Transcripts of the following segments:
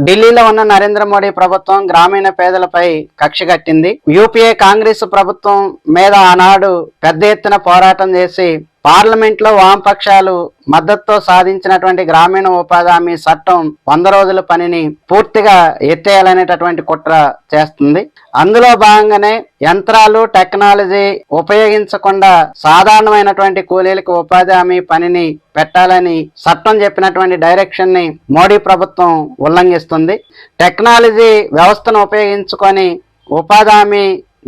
ఢిల్లీలో ఉన్న నరేంద్ర మోడీ ప్రభుత్వం గ్రామీణ పేదలపై కక్ష కట్టింది. యూపీఏ కాంగ్రెస్ ప్రభుత్వం మీద ఆనాడు పెద్ద ఎత్తున పోరాటం చేసి పార్లమెంట్లో వామపక్షాలు మద్దతుతో సాధించినటువంటి గ్రామీణ ఉపాధి హామీ చట్టం వంద రోజుల పనిని పూర్తిగా ఎత్తేయాలనేటటువంటి కుట్ర చేస్తుంది. అందులో భాగంగానే యంత్రాలు టెక్నాలజీ ఉపయోగించకుండా సాధారణమైనటువంటి కూలీలకు ఉపాధి హామీ పనిని పెట్టాలని చట్టం చెప్పినటువంటి డైరెక్షన్ని మోడీ ప్రభుత్వం ఉల్లంఘిస్తుంది. టెక్నాలజీ వ్యవస్థను ఉపయోగించుకొని ఉపాధి హామీ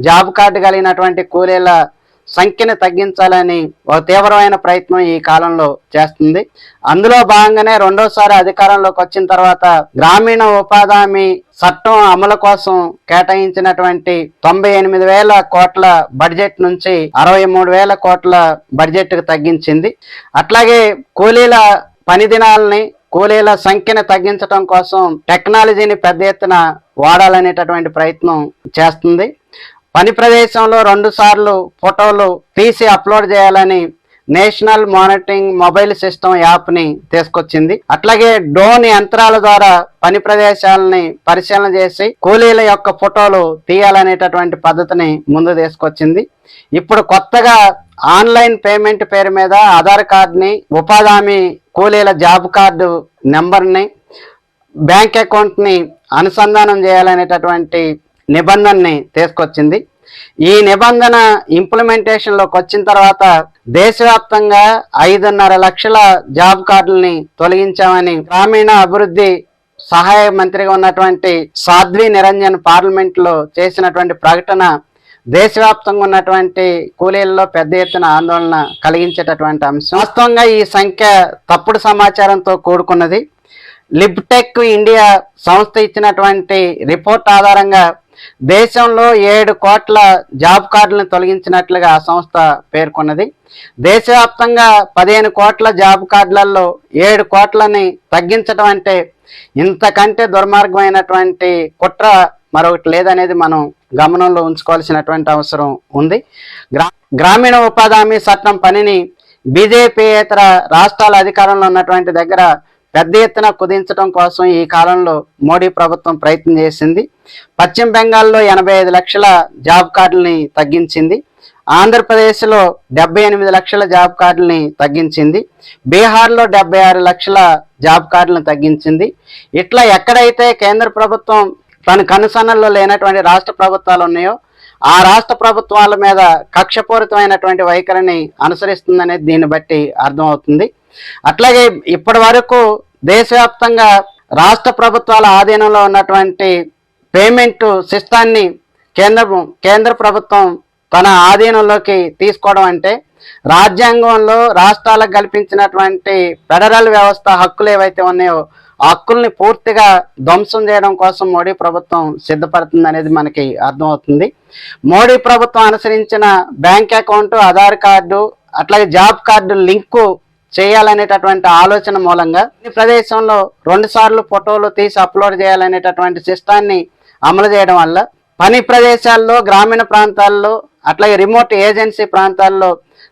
జాబ్ కార్డు కలిగినటువంటి కూలీల సంఖ్యను తగ్గించాలని ఒక తీవ్రమైన ప్రయత్నం ఈ కాలంలో చేస్తుంది. అందులో భాగంగానే రెండోసారి అధికారంలోకి వచ్చిన తర్వాత గ్రామీణ ఉపాధి హామీ చట్టం అమలు కోసం కేటాయించినటువంటి తొంభై ఎనిమిది వేల కోట్ల బడ్జెట్ నుంచి అరవై మూడు వేల కోట్ల బడ్జెట్ తగ్గించింది. అట్లాగే కూలీల పని దినాలని కూలీల సంఖ్యను తగ్గించడం కోసం టెక్నాలజీని పెద్ద ఎత్తున వాడాలనేటటువంటి ప్రయత్నం చేస్తుంది. పని ప్రదేశంలో రెండు సార్లు ఫోటోలు తీసి అప్లోడ్ చేయాలని నేషనల్ మానిటరింగ్ మొబైల్ సిస్టమ్ యాప్ని తీసుకొచ్చింది. అట్లాగే డ్రోన్ యంత్రాల ద్వారా పని ప్రదేశాలని పరిశీలన చేసి కూలీల యొక్క ఫోటోలు తీయాలనేటటువంటి పద్ధతిని ముందు తీసుకొచ్చింది. ఇప్పుడు కొత్తగా ఆన్లైన్ పేమెంట్ పేరు మీద ఆధార్ కార్డుని ఉపాధి హామీ కూలీల జాబ్ కార్డు నెంబర్ని బ్యాంక్ అకౌంట్ని అనుసంధానం చేయాలనేటటువంటి నిబంధనని తీసుకొచ్చింది. ఈ నిబంధన ఇంప్లిమెంటేషన్లోకి వచ్చిన తర్వాత దేశవ్యాప్తంగా ఐదున్నర లక్షల జాబ్ కార్డుల్ని తొలగించామని గ్రామీణ అభివృద్ధి సహాయ మంత్రిగా ఉన్నటువంటి సాధ్వి నిరంజన్ పార్లమెంట్లో చేసినటువంటి ప్రకటన దేశవ్యాప్తంగా ఉన్నటువంటి కూలీల్లో పెద్ద ఎత్తున ఆందోళన కలిగించేటటువంటి అంశం. వాస్తవంగా ఈ సంఖ్య తప్పుడు సమాచారంతో కూడుకున్నది. లిబ్టెక్ ఇండియా సంస్థ ఇచ్చినటువంటి రిపోర్ట్ ఆధారంగా దేశంలో ఏడు కోట్ల జాబ్ కార్డులను తొలగించినట్లుగా ఆ సంస్థ పేర్కొన్నది. దేశవ్యాప్తంగా పదిహేను కోట్ల జాబ్ కార్డులలో ఏడు కోట్లని తగ్గించడం అంటే ఇంతకంటే దుర్మార్గమైనటువంటి కుట్ర మరొకటి లేదనేది మనం గమనంలో ఉంచుకోవాల్సినటువంటి అవసరం ఉంది. గ్రా గ్రామీణ ఉపాధి హామీ చట్టం పనిని బీజేపీయేతర రాష్ట్రాల అధికారంలో ఉన్నటువంటి దగ్గర పెద్ద ఎత్తున కుదించడం కోసం ఈ కాలంలో మోడీ ప్రభుత్వం ప్రయత్నం చేసింది. పశ్చిమ బెంగాల్లో ఎనభై ఐదు లక్షల జాబ్ కార్డుల్ని తగ్గించింది. ఆంధ్రప్రదేశ్లో డెబ్బై ఎనిమిది లక్షల జాబ్ కార్డుల్ని తగ్గించింది. బీహార్లో డెబ్బై ఆరు లక్షల జాబ్ కార్డులను తగ్గించింది. ఇట్లా ఎక్కడైతే కేంద్ర ప్రభుత్వం తన కనుసన్నల్లో లేనటువంటి రాష్ట్ర ప్రభుత్వాలు ఉన్నాయో ఆ రాష్ట్ర ప్రభుత్వాల మీద కక్షపూరితమైనటువంటి వైఖరిని అనుసరిస్తుందనేది దీన్ని బట్టి అర్థమవుతుంది. అట్లాగే ఇప్పటి వరకు దేశవ్యాప్తంగా రాష్ట్ర ప్రభుత్వాల ఆధీనంలో ఉన్నటువంటి పేమెంట్ సిస్టాన్ని కేంద్ర కేంద్ర ప్రభుత్వం తన ఆధీనంలోకి తీసుకోవడం అంటే రాజ్యాంగంలో రాష్ట్రాలకు కల్పించినటువంటి ఫెడరల్ వ్యవస్థ హక్కులు ఏవైతే ఉన్నాయో ఆ హక్కుల్ని పూర్తిగా ధ్వంసం చేయడం కోసం మోడీ ప్రభుత్వం సిద్ధపడుతుంది అనేది మనకి అర్థమవుతుంది. మోడీ ప్రభుత్వం అనుసరించిన బ్యాంక్ అకౌంట్ ఆధార్ కార్డు అట్లాగే జాబ్ కార్డు లింకు చేయాలనేటటువంటి ఆలోచన మూలంగా ఈ ప్రదేశంలో రెండు సార్లు ఫోటోలు తీసి అప్లోడ్ చేయాలనేటటువంటి సిస్టాన్ని అమలు చేయడం వల్ల పని ప్రదేశాల్లో గ్రామీణ ప్రాంతాల్లో అట్లాగే రిమోట్ ఏజెన్సీ ప్రాంతాల్లో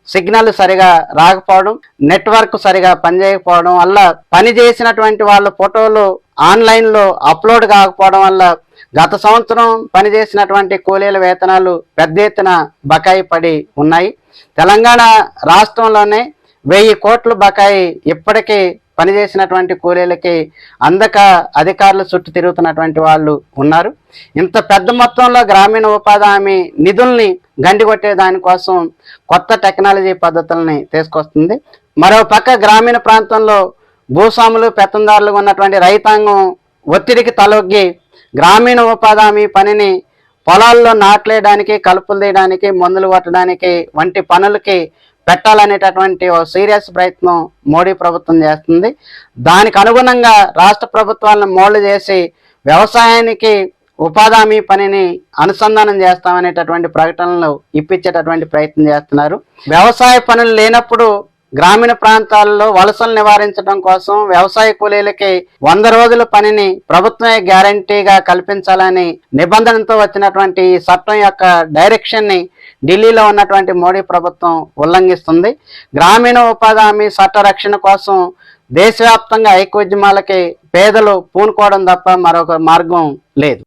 సిగ్నల్ సరిగా రాకపోవడం నెట్వర్క్ సరిగా పనిచేయకపోవడం వల్ల పని చేసినటువంటి వాళ్ళ ఫోటోలు ఆన్లైన్లో అప్లోడ్ కాకపోవడం వల్ల గత సంవత్సరం పనిచేసినటువంటి కూలీల వేతనాలు పెద్ద ఎత్తున బకాయి పడి ఉన్నాయి. తెలంగాణ రాష్ట్రంలోనే వెయ్యి కోట్లు బకాయి ఇప్పటికీ పనిచేసినటువంటి కూలీలకి అందక అధికారులు చుట్టూ తిరుగుతున్నటువంటి వాళ్ళు ఉన్నారు. ఇంత పెద్ద మొత్తంలో గ్రామీణ ఉపాధి హామీ నిధుల్ని గండికొట్టే దానికోసం కొత్త టెక్నాలజీ పద్ధతుల్ని తీసుకొస్తుంది. మరో పక్క గ్రామీణ ప్రాంతంలో భూస్వాములు పెత్తందారులు ఉన్నటువంటి రైతాంగం ఒత్తిడికి తలొగ్గి గ్రామీణ ఉపాధి హామీ పనిని పొలాల్లో నాట్లేయడానికి కలుపులు తీయడానికి మందులు కొట్టడానికి వంటి పనులకి పెట్టాలనేటటువంటి ఓ సీరియస్ ప్రయత్నం మోడీ ప్రభుత్వం చేస్తుంది. దానికి అనుగుణంగా రాష్ట్ర ప్రభుత్వాలను మోళ్ళు చేసి వ్యవసాయానికి ఉపాధి హామీ పనిని అనుసంధానం చేస్తామనేటటువంటి ప్రకటనలు ఇప్పించేటటువంటి ప్రయత్నం చేస్తున్నారు. వ్యవసాయ పనులు లేనప్పుడు గ్రామీణ ప్రాంతాల్లో వలసలు నివారించడం కోసం వ్యవసాయ కూలీలకి వంద రోజుల పనిని ప్రభుత్వమే గ్యారంటీగా కల్పించాలని నిబంధనతో వచ్చినటువంటి ఈ చట్టం యొక్క డైరెక్షన్ని ఢిల్లీలో ఉన్నటువంటి మోడీ ప్రభుత్వం ఉల్లంఘిస్తుంది. గ్రామీణ ఉపాధి హామీ చట్ట రక్షణ కోసం దేశవ్యాప్తంగా ఐక్యోద్యమాలకి పేదలు పూనుకోవడం తప్ప మరొక మార్గం లేదు.